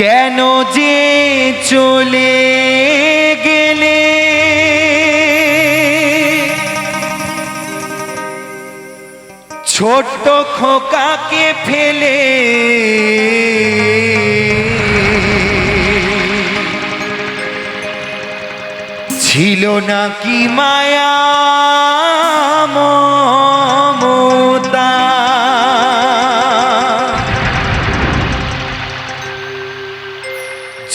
কেন যে চলে গেলে? ছোট্ট খোকাকে ফেলে ছিল নাকি মায়া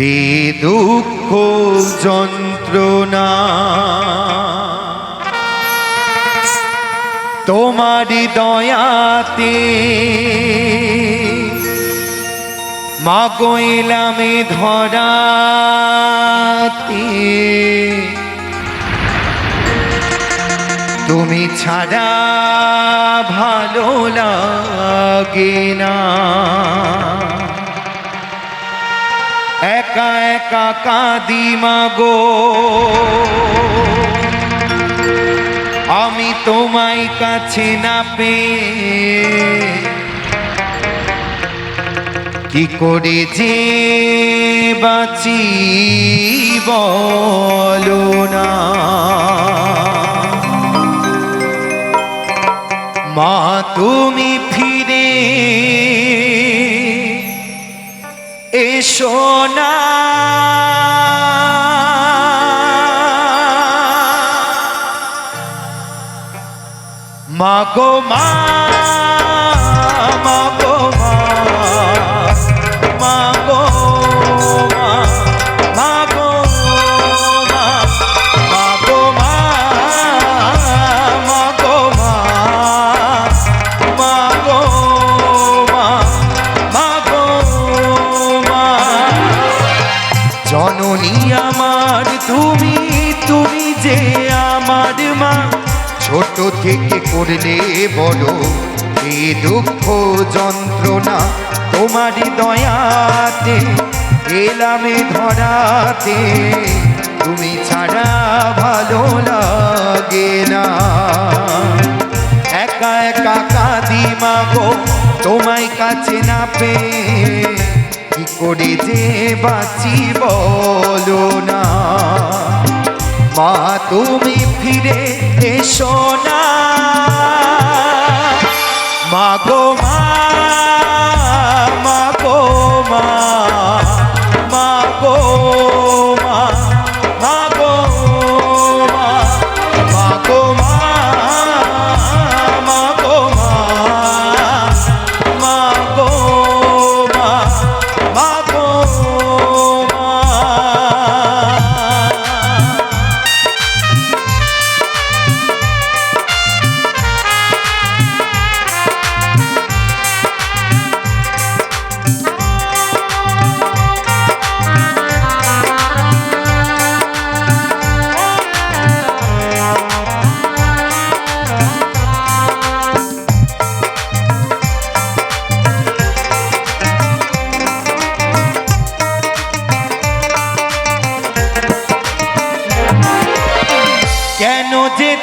বে দুঃখ যন্ত্রণা। তোমার দয়াতে মা গইলামে ধরাতে। তুমি ছাড়া ভালো লাগে না। একা একা কাঁদি মাগো আমি তোমায় কাছে না পেয়ে কি করে যে বাঁচি বলো না। মা, তুমি সোনা মা গো মা। আমার মা ছোট থেকে করলে বড় এ দুঃখ যন্ত্রণা। তোমারই দয়াতে, এলামে ধরাতে। তুমি ছাড়া ভালো লাগে না। একা একা কাঁদি মাগো তোমায় কাছে না পেয়ে। কি করে যে বাঁচি বলো না। মা তুমি ফিরে এসো না। মা গো মা মা গো মা।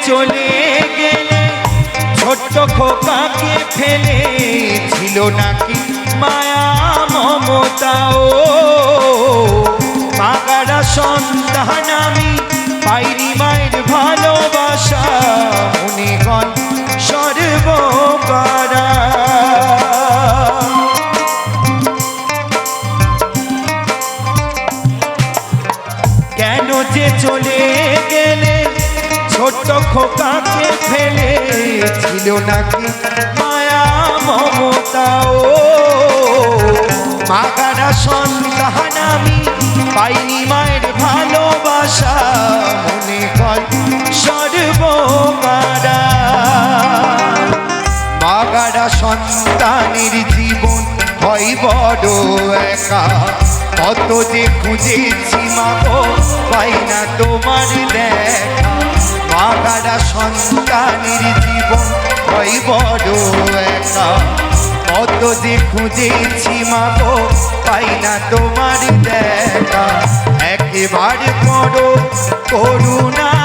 চলে গেলে ছোট্ট খোকাকে ফেলে ছিল নাকি মায়া ও মাগারা সন্তান আমি পাইনি মায়ের ভালোবাসা ফেলে ছিল নাকি মায়া মমতা ও মাগারা সন্তান আমি পাইনি মায়ের ভালোবাসা, মনে কর সর্বকারা মাগারা সন্তানের জীবন হয় বড় একা। কত যে খুঁজেছি মা পাই না তোমার দেখা। মাগারা সন্তানের জীবন, ওই বড় একা। কত যে খুঁজেছি মা গো পাই না তোমার দেখা। একেবারে করো করুণা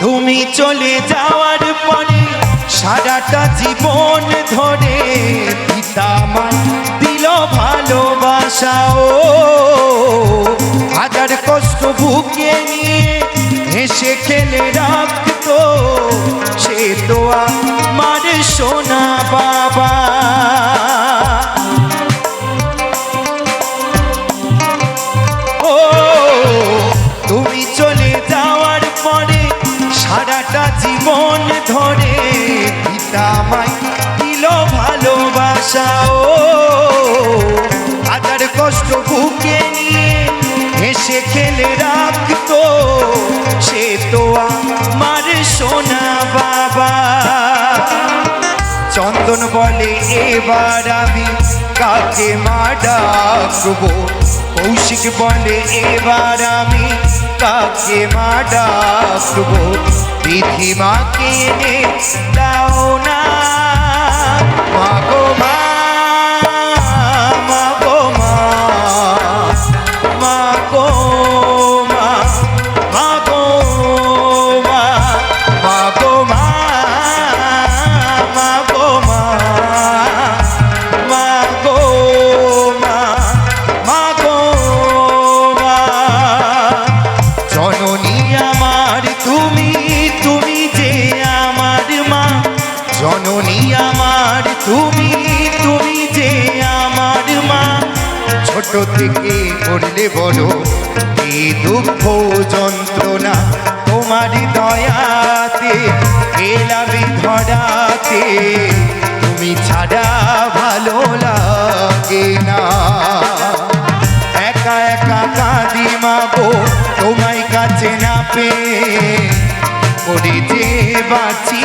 তুমি চলে যাওয়ার পরে সারাটা জীবন ধরে ভালোবাসা ও হাজার কষ্ট বুকে নিয়ে হেসে খেলে রাখতো। সে তো আমার সোনা বাবা। ও, তুমি চলে যাওয়ার পরে সারাটা জীবন ধরে পিতা মাই দিল ভালোবাসা চন্দন বলে, এবার আমি কাকে মা ডাকবো? কৌশিক বলে, এবার আমি কাকে মা ডাকবো? বিধি মাকে এনে দাও থেকে করলে বড় এই দুঃখ যন্ত্রণা? তোমার দয়াতে এলাবি ধরাতে, তুমি ছাড়া ভালো লাগে না। একা একা কাঁদি মাগো, তোমায় কাছে না পেয়ে করে যে বাঁচি